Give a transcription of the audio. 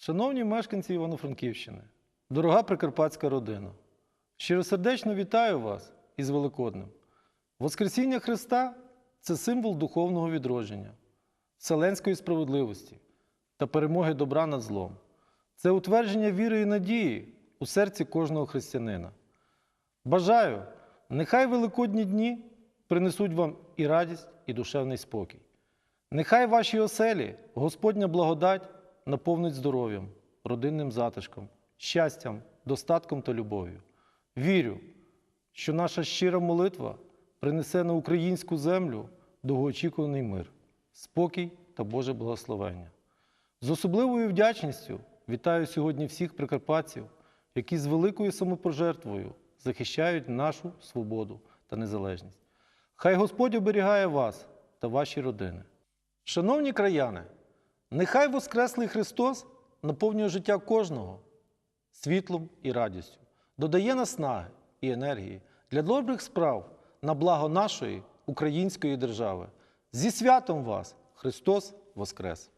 Шановні мешканці Івано-Франківщини, дорога прикарпатська родина, щиросердечно вітаю вас із Великоднем. Воскресіння Христа це символ духовного відродження, вселенської справедливості та перемоги добра над злом. Це утвердження віри і надії у серці кожного християнина. Бажаю, нехай великодні дні принесуть вам і радість, і душевний спокій. Нехай ваші оселі Господня благодать наповнить здоров'ям, родинним затишком, щастям, достатком та любов'ю. Вірю, що наша щира молитва принесе на українську землю довгоочікуваний мир, спокій та Боже благословення. З особливою вдячністю вітаю сьогодні всіх прикарпатців, які з великою самопожертвою захищають нашу свободу та незалежність. Хай Господь оберігає вас та ваші родини. Шановні краяни, нехай Воскреслий Христос наповнює життя кожного світлом і радістю, додає наснаги і енергії для добрих справ на благо нашої української держави. Зі святом вас! Христос Воскрес!